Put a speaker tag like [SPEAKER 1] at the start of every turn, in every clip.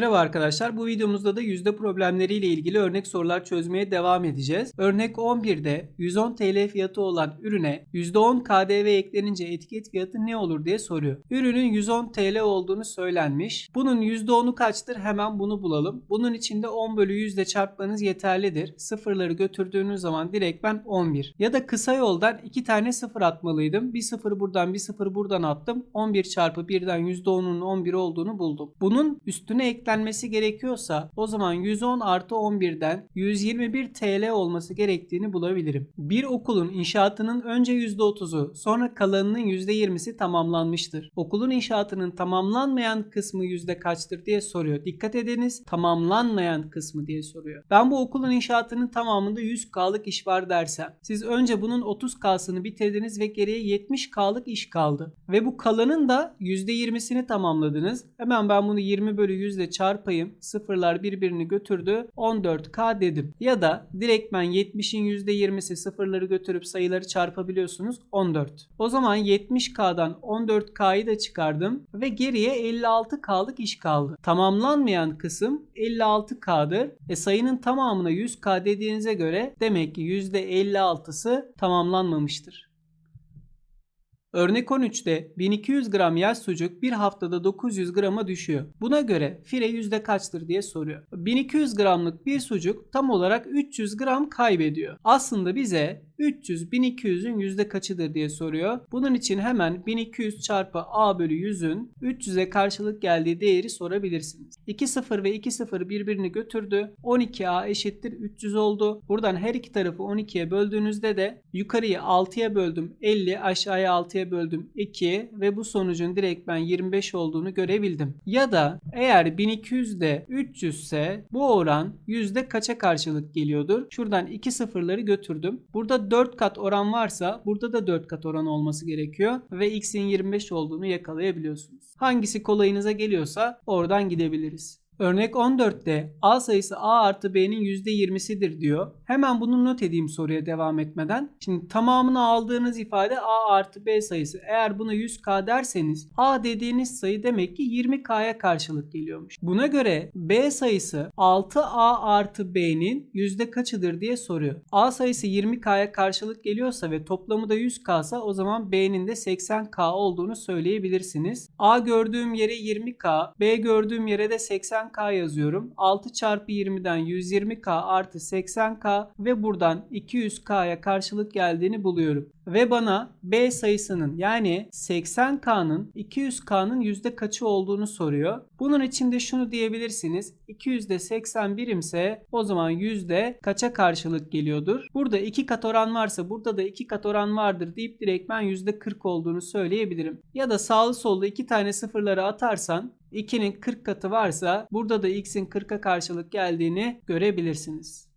[SPEAKER 1] Merhaba arkadaşlar. Bu videomuzda da yüzde problemleriyle ilgili örnek sorular çözmeye devam edeceğiz. Örnek 11'de 110 TL fiyatı olan ürüne %10 KDV eklenince etiket fiyatı ne olur diye soruyor. Ürünün 110 TL olduğunu söylenmiş. Bunun %10'u kaçtır? Hemen bunu bulalım. Bunun için de 10 bölü 100 ile çarpmanız yeterlidir. Sıfırları götürdüğünüz zaman direkt ben 11. Ya da kısa yoldan 2 tane sıfır atmalıydım. Bir sıfır buradan bir sıfır buradan attım. 11 çarpı 1'den %10'un 11 olduğunu buldum. Bunun üstüne eklenmesi gerekiyorsa o zaman 110 artı 11'den 121 TL olması gerektiğini bulabilirim. Bir okulun inşaatının önce %30'u sonra kalanının %20'si tamamlanmıştır. Okulun inşaatının tamamlanmayan kısmı yüzde kaçtır diye soruyor. Dikkat ediniz tamamlanmayan kısmı diye soruyor. Ben bu okulun inşaatının tamamında 100K'lık iş var dersem siz önce bunun 30K'sını bitirdiniz ve geriye 70K'lık iş kaldı. Ve bu kalanın da %20'sini tamamladınız. Hemen ben bunu 20 bölü 100 ile çarpayım. Sıfırlar birbirini götürdü. 14K dedim. Ya da direkt ben 70'in %20'si sıfırları götürüp sayıları çarpabiliyorsunuz. 14. O zaman 70K'dan 14K'yı da çıkardım ve geriye 56K'lık iş kaldı. Tamamlanmayan kısım 56K'dır. E sayının tamamına 100K dediğinize göre demek ki %56'sı tamamlanmamıştır. Örnek 13'te 1200 gram yaş sucuk bir haftada 900 grama düşüyor. Buna göre fire yüzde kaçtır diye soruyor. 1200 gramlık bir sucuk tam olarak 300 gram kaybediyor. Aslında bize 300 1200'ün yüzde kaçıdır diye soruyor. Bunun için hemen 1200 çarpı a bölü 100'ün 300'e karşılık geldiği değeri sorabilirsiniz. 2 0 ve 2 0 birbirini götürdü. 12a eşittir 300 oldu. Buradan her iki tarafı 12'ye böldüğünüzde de yukarıyı 6'ya böldüm 50 aşağıya 6'ya böldüm 2 ve bu sonucun direkt ben 25 olduğunu görebildim. Ya da eğer 1200 de 300 ise bu oran yüzde kaça karşılık geliyordur? Şuradan 2 sıfırları götürdüm. Burada 4 kat oran varsa burada da 4 kat oran olması gerekiyor ve x'in 25 olduğunu yakalayabiliyorsunuz. Hangisi kolayınıza geliyorsa oradan gidebiliriz. Örnek 14'te A sayısı A artı B'nin %20'sidir diyor. Hemen bunu not edeyim soruya devam etmeden. Şimdi tamamını aldığınız ifade A artı B sayısı. Eğer buna 100K derseniz A dediğiniz sayı demek ki 20K'ya karşılık geliyormuş. Buna göre B sayısı 6A artı B'nin yüzde kaçıdır diye soruyor. A sayısı 20K'ya karşılık geliyorsa ve toplamı da 100K ise o zaman B'nin de 80K olduğunu söyleyebilirsiniz. A gördüğüm yere 20K, B gördüğüm yere de 80 80K yazıyorum. 6 çarpı 20'den 120K artı 80K ve buradan 200K'ya karşılık geldiğini buluyorum. Ve bana B sayısının yani 80K'nın 200K'nın yüzde kaçı olduğunu soruyor. Bunun için de şunu diyebilirsiniz. 200'de 80 birimse o zaman yüzde kaça karşılık geliyordur? Burada 2 kat oran varsa burada da 2 kat oran vardır deyip direkt ben yüzde 40 olduğunu söyleyebilirim. Ya da sağlı sollu 2 tane sıfırları atarsan 2'nin 40 katı varsa burada da x'in 40'a karşılık geldiğini görebilirsiniz.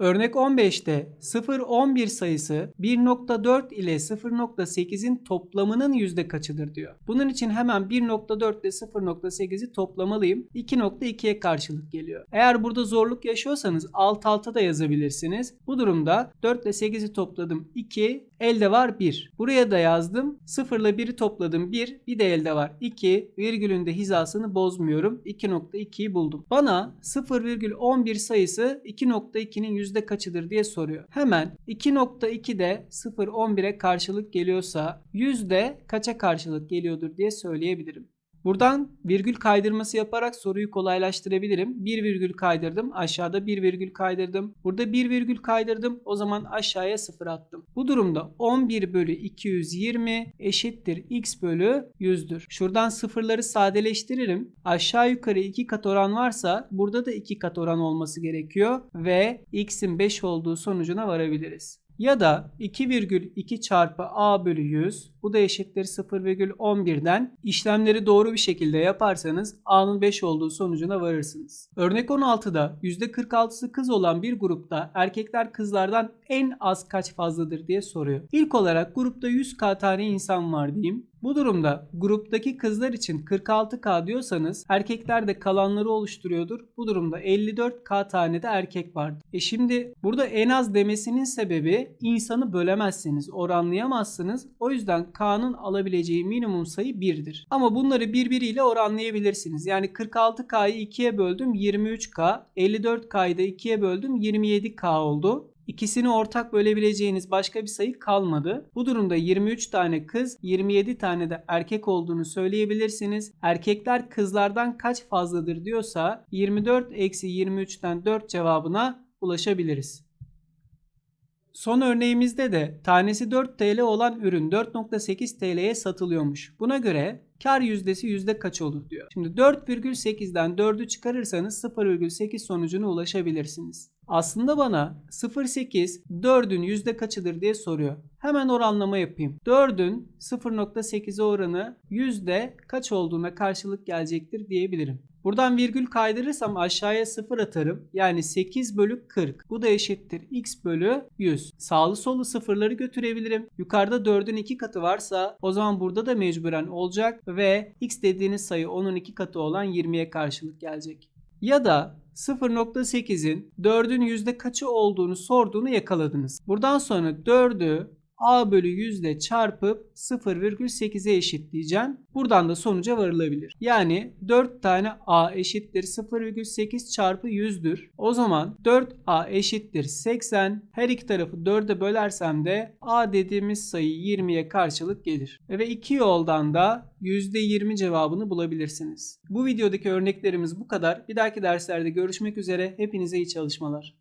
[SPEAKER 1] Örnek 15'te 0-11 sayısı 1.4 ile 0.8'in toplamının yüzde kaçıdır diyor. Bunun için hemen 1.4 ile 0.8'i toplamalıyım. 2.2'ye karşılık geliyor. Eğer burada zorluk yaşıyorsanız alt alta da yazabilirsiniz. Bu durumda 4 ile 8'i topladım 2, elde var 1. Buraya da yazdım. 0 ile 1'i topladım 1, bir de elde var 2. Virgülün de hizasını bozmuyorum. 2.2'yi buldum. Bana 0,11 sayısı 2.2'nin yüzde kaçıdır diye soruyor. Hemen 2.2'de 0.11'e karşılık geliyorsa yüzde kaça karşılık geliyordur diye söyleyebilirim. Buradan virgül kaydırması yaparak soruyu kolaylaştırabilirim. Bir virgül kaydırdım. Aşağıda bir virgül kaydırdım. Burada bir virgül kaydırdım. O zaman aşağıya sıfır attım. Bu durumda 11 bölü 220 eşittir x bölü 100'dür. Şuradan sıfırları sadeleştiririm. Aşağı yukarı 2 kat oran varsa burada da 2 kat oran olması gerekiyor. Ve x'in 5 olduğu sonucuna varabiliriz. Ya da 2,2 çarpı a bölü 100 bu da eşittir 0,11'den işlemleri doğru bir şekilde yaparsanız a'nın 5 olduğu sonucuna varırsınız. Örnek 16'da %46'sı kız olan bir grupta erkekler kızlardan en az kaç fazladır diye soruyor. İlk olarak grupta 100k tane insan var diyeyim. Bu durumda gruptaki kızlar için 46K diyorsanız erkekler de kalanları oluşturuyordur. Bu durumda 54K tane de erkek vardır. E şimdi burada en az demesinin sebebi insanı bölemezsiniz, oranlayamazsınız. O yüzden K'nın alabileceği minimum sayı 1'dir. Ama bunları birbiriyle oranlayabilirsiniz. Yani 46K'yı 2'ye böldüm 23K, 54K'yı da 2'ye böldüm 27K oldu. İkisini ortak bölebileceğiniz başka bir sayı kalmadı. Bu durumda 23 tane kız, 27 tane de erkek olduğunu söyleyebilirsiniz. Erkekler kızlardan kaç fazladır diyorsa 24 eksi 23'ten 4 cevabına ulaşabiliriz. Son örneğimizde de tanesi 4 TL olan ürün 4.8 TL'ye satılıyormuş. Buna göre kar yüzdesi yüzde kaç olur diyor. Şimdi 4,8'den 4'ü çıkarırsanız 0,8 sonucuna ulaşabilirsiniz. Aslında bana 0,8 4'ün yüzde kaçıdır diye soruyor. Hemen oranlama yapayım. 4'ün 0.8'e oranı yüzde kaç olduğuna karşılık gelecektir diyebilirim. Buradan virgül kaydırırsam aşağıya 0 atarım. Yani 8 bölü 40. Bu da eşittir x bölü 100. Sağlı solu sıfırları götürebilirim. Yukarıda 4'ün 2 katı varsa o zaman burada da mecburen olacak ve x dediğiniz sayı onun 2 katı olan 20'ye karşılık gelecek. Ya da 0.8'in 4'ün yüzde kaçı olduğunu sorduğunu yakaladınız. Buradan sonra 4'ü a bölü 100 ile çarpıp 0,8'e eşitleyeceğim. Buradan da sonuca varılabilir. Yani 4 tane a eşittir 0,8 çarpı 100'dür. O zaman 4a eşittir 80. Her iki tarafı 4'e bölersem de a dediğimiz sayı 20'ye karşılık gelir. Ve iki yoldan da %20 cevabını bulabilirsiniz. Bu videodaki örneklerimiz bu kadar. Bir dahaki derslerde görüşmek üzere. Hepinize iyi çalışmalar.